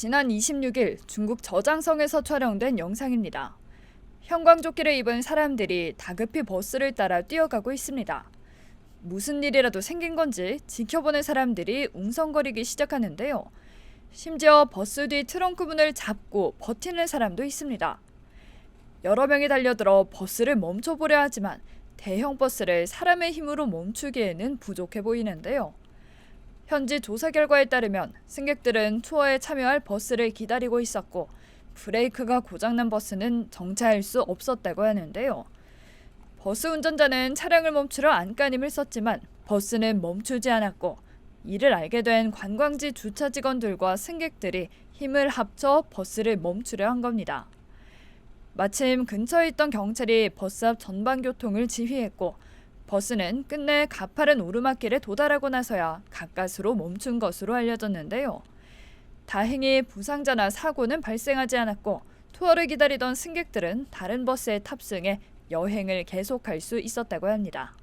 지난 26일 중국 저장성에서 촬영된 영상입니다. 형광조끼를 입은 사람들이 다급히 버스를 따라 뛰어가고 있습니다. 무슨 일이라도 생긴 건지 지켜보는 사람들이 웅성거리기 시작하는데요. 심지어 버스 뒤 트렁크 문을 잡고 버티는 사람도 있습니다. 여러 명이 달려들어 버스를 멈춰보려 하지만 대형 버스를 사람의 힘으로 멈추기에는 부족해 보이는데요. 현지 조사 결과에 따르면 승객들은 투어에 참여할 버스를 기다리고 있었고 브레이크가 고장난 버스는 정차할 수 없었다고 하는데요. 버스 운전자는 차량을 멈추려 안간힘을 썼지만 버스는 멈추지 않았고 이를 알게 된 관광지 주차 직원들과 승객들이 힘을 합쳐 버스를 멈추려 한 겁니다. 마침 근처에 있던 경찰이 버스 앞 전방 교통을 지휘했고 버스는 끝내 가파른 오르막길에 도달하고 나서야 가까스로 멈춘 것으로 알려졌는데요. 다행히 부상자나 사고는 발생하지 않았고 투어를 기다리던 승객들은 다른 버스에 탑승해 여행을 계속할 수 있었다고 합니다.